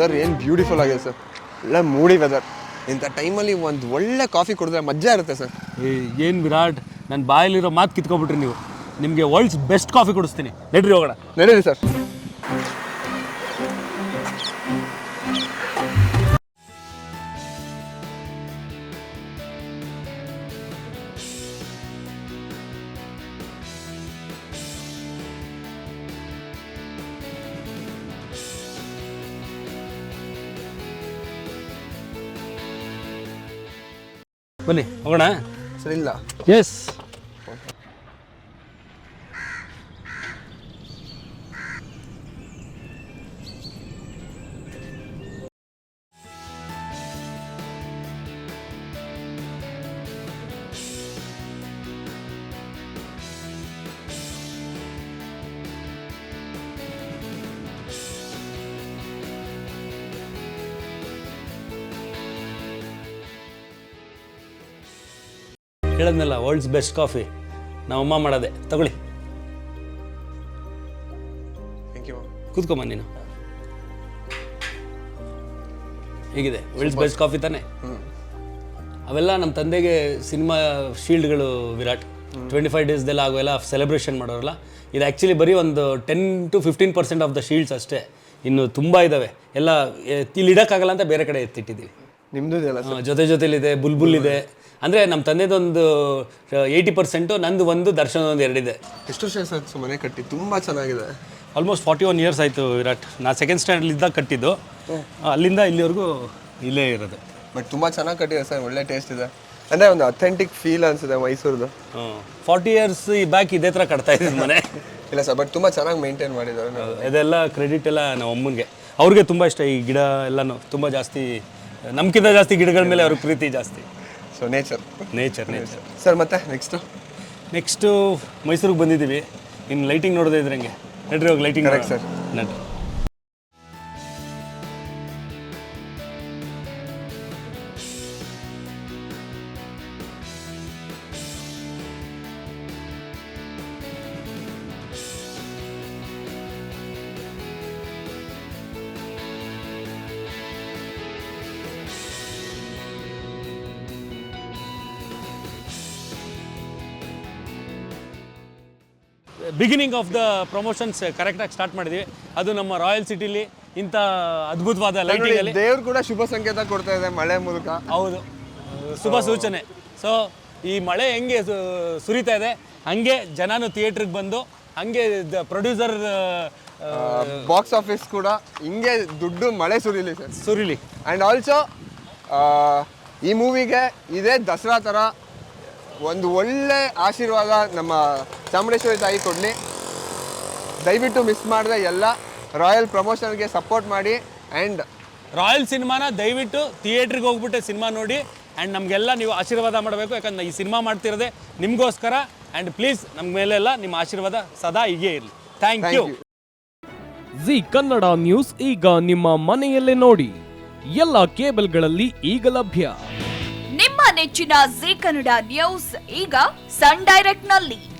Weather ಏನು beautiful ಆಗಿದೆ sir ಎಲ್ಲ ಮೂಡಿ ವೆದರ್ ಇಂಥ ಟೈಮಲ್ಲಿ ಒಂದು ಒಳ್ಳೆ ಕಾಫಿ ಕುಡಿದ್ರೆ ಮಜಾ ಇರುತ್ತೆ ಸರ್ ಏನು ವಿರಾಟ್ ನನ್ನ ಬಾಯಲ್ಲಿರೋ ಮಾತು ಕಿತ್ಕೊಬಿಟ್ರಿ ನೀವು. ನಿಮಗೆ ವರ್ಲ್ಡ್ಸ್ ಬೆಸ್ಟ್ ಕಾಫಿ ಕುಡಿಸ್ತೀನಿ. ನಡ್ರಿ ಹೋಗೋಣ. ನಡೀರಿ ಸರ್ ಬನ್ನಿ ಹೋಗೋಣ? ಸರಿ ಇಲ್ಲ. ಎಸ್ ಹೇಳಿದ್ನಲ್ಲ ವರ್ಲ್ಡ್ಸ್ ಬೆಸ್ಟ್ ಕಾಫಿ ನಮ್ಮಮ್ಮ ಮಾಡೋದೆ. ತಗೊಳ್ಳಿ. ಥ್ಯಾಂಕ್ ಯು ಕೂತ್ಕೊಂಬ ನೀನು. ಹೀಗಿದೆ ವರ್ಲ್ಡ್ಸ್ ಬೆಸ್ಟ್ ಕಾಫಿ ತಾನೆ? ಅವೆಲ್ಲ ನಮ್ಮ ತಂದೆಗೆ ಸಿನಿಮಾ ಶೀಲ್ಡ್ಗಳು ವಿರಾಟ್. ಟ್ವೆಂಟಿ ಫೈವ್ ಡೇಸ್ದೆಲ್ಲ ಆಗೋಲ್ಲ ಸೆಲೆಬ್ರೇಷನ್ ಮಾಡೋರಲ್ಲ. ಇದು ಆ್ಯಕ್ಚುಲಿ ಬರೀ ಒಂದು ten to fifteen percent of the shields ಅಷ್ಟೇ. ಇನ್ನು ತುಂಬ ಇದ್ದಾವೆ ಎಲ್ಲ ಇಲ್ಲಿ ಇಡೋಕ್ಕಾಗಲ್ಲ ಅಂತ ಬೇರೆ ಕಡೆ ಎತ್ತಿಟ್ಟಿದ್ದೀವಿ. ನಿಮ್ಮದು ಜೊತೆ ಜೊತೆಲಿದೆ ಬುಲ್ಬುಲ್. ಇದೆ. ಅಂದರೆ ನಮ್ಮ ತಂದೆದೊಂದು ಏಯ್ಟಿ ಪರ್ಸೆಂಟು ನಂದು ಒಂದು ದರ್ಶನ ಒಂದು ಎರಡಿದೆ. ಎಷ್ಟು ವರ್ಷ ಸರ್ ಮನೆ ಕಟ್ಟಿ ತುಂಬ ಚೆನ್ನಾಗಿದೆ. ಆಲ್ಮೋಸ್ಟ್ ಫಾರ್ಟಿ ಒನ್ ಇಯರ್ಸ್ ಆಯಿತು ವಿರಾಟ್. ನಾ ಸೆಕೆಂಡ್ ಸ್ಟ್ಯಾಂಡರ್ಡ್ ಇದ್ದಾಗ ಕಟ್ಟಿದ್ದು. ಅಲ್ಲಿಂದ ಇಲ್ಲಿವರೆಗೂ ಇಲ್ಲೇ ಇರೋದು. ಬಟ್ ತುಂಬ ಚೆನ್ನಾಗಿ ಕಟ್ಟಿದೆ ಸರ್ ಒಳ್ಳೆ ಟೇಸ್ಟ್ ಇದೆ. ಅಂದರೆ ಒಂದು ಅಥೆಂಟಿಕ್ ಫೀಲ್ ಅನಿಸಿದೆ ಮೈಸೂರ್ದು. ಫಾರ್ಟಿ ಇಯರ್ಸ್ ಈ ಬ್ಯಾಕ್ ಇದೇ ಥರ ಕಟ್ತಾ ಇದ್ದೀನಿ ಮನೆ. ಇಲ್ಲ ಸರ್ ಬಟ್ ತುಂಬ ಚೆನ್ನಾಗಿ ಮೇಂಟೈನ್ ಮಾಡಿದ್ದಾರೆ. ಇದೆಲ್ಲ ಕ್ರೆಡಿಟ್ ಎಲ್ಲ ನಮ್ಮ ಅಮ್ಮನಿಗೆ. ಅವ್ರಿಗೆ ತುಂಬ ಇಷ್ಟ ಈ ಗಿಡ ಎಲ್ಲನೂ. ತುಂಬ ಜಾಸ್ತಿ ನಮ್ಗಿಂತ ಜಾಸ್ತಿ ಗಿಡಗಳ ಮೇಲೆ ಅವ್ರಿಗೆ ಪ್ರೀತಿ ಜಾಸ್ತಿ. So nature nature nature sir ಮತ್ತೆ ನೆಕ್ಸ್ಟು ನೆಕ್ಸ್ಟು ಮೈಸೂರಿಗೆ ಬಂದಿದ್ದೀವಿ. ಇನ್ನು ಲೈಟಿಂಗ್ ನೋಡೋದೇ ಇದ್ರಂಗೆ ಹಂಗೆ? ನಡ್ರಿ ಹೋಗಿ ಲೈಟಿಂಗ್ ಕರೆಕ್ಟ್ ಸರ್ ನಡ್ರಿ. ಬಿಗಿನಿಂಗ್ ಆಫ್ ದ ಪ್ರಮೋಷನ್ಸ್ ಕರೆಕ್ಟಾಗಿ ಸ್ಟಾರ್ಟ್ ಮಾಡಿದ್ವಿ. ಅದು ನಮ್ಮ ರಾಯಲ್ ಸಿಟಿಲಿ ಇಂಥ ಅದ್ಭುತವಾದ ಲೈಟಿಂಗ್ ಅಲ್ಲಿ. ದೇವ್ರು ಕೂಡ ಶುಭ ಸಂಕೇತ ಕೊಡ್ತಾ ಇದೆ ಮಳೆ ಮೂಲಕ. ಹೌದು. ಶುಭ ಸೂಚನೆ. ಸೊ ಈ ಮಳೆ ಹೆಂಗೆ ಸುರಿತಾ ಇದೆ ಹಂಗೆ ಜನನು ಥಿಯೇಟ್ರಿಗೆ ಬಂದು ಹಂಗೆ ಪ್ರೊಡ್ಯೂಸರ್ ಬಾಕ್ಸ್ ಆಫೀಸ್ ಕೂಡ ಹಿಂಗೆ ದುಡ್ಡು ಮಳೆ ಸುರಿಲಿ ಸರ್. ಸುರಿಲಿ. ಆ್ಯಂಡ್ ಆಲ್ಸೋ ಈ ಮೂವಿಗೆ ಇದೇ ದಸರಾ ಥರ ಒಂದು ಒಳ್ಳೆ ಆಶೀರ್ವಾದ ನಮ್ಮ ಚಾಮುಂಡೇಶ್ವರಿ ತಾಯಿ ಕೊಡಲಿ. ದಯವಿಟ್ಟು ಮಿಸ್ ಮಾಡಿದೆ ಎಲ್ಲ. ರಾಯಲ್ ಪ್ರಮೋಷನ್ಗೆ ಸಪೋರ್ಟ್ ಮಾಡಿ ಆ್ಯಂಡ್ ರಾಯಲ್ ಸಿನಿಮಾನ ದಯವಿಟ್ಟು ಥಿಯೇಟ್ರಿಗೆ ಹೋಗ್ಬಿಟ್ಟು ಸಿನಿಮಾ ನೋಡಿ ಆ್ಯಂಡ್ ನಮಗೆಲ್ಲ ನೀವು ಆಶೀರ್ವಾದ ಮಾಡಬೇಕು. ಯಾಕಂದ್ರೆ ಈ ಸಿನಿಮಾ ಮಾಡ್ತಿರೋದೆ ನಿಮಗೋಸ್ಕರ ಆ್ಯಂಡ್ ಪ್ಲೀಸ್ ನಮ್ಮ ಮೇಲೆಲ್ಲ ನಿಮ್ಮ ಆಶೀರ್ವಾದ ಸದಾ ಹೀಗೆ ಇರಲಿ. Thank you thank you Zee Kannada news ಈಗ ನಿಮ್ಮ ಮನೆಯಲ್ಲೇ ನೋಡಿ. ಎಲ್ಲ ಕೇಬಲ್ಗಳಲ್ಲಿ ಈಗ ಲಭ್ಯ. ನಿಮ್ಮ ನೆಚ್ಚಿನ ಜಿ ಕನ್ನಡ ನ್ಯೂಸ್ ಈಗ ಸನ್ ಡೈರೆಕ್ಟ್ನಲ್ಲಿ.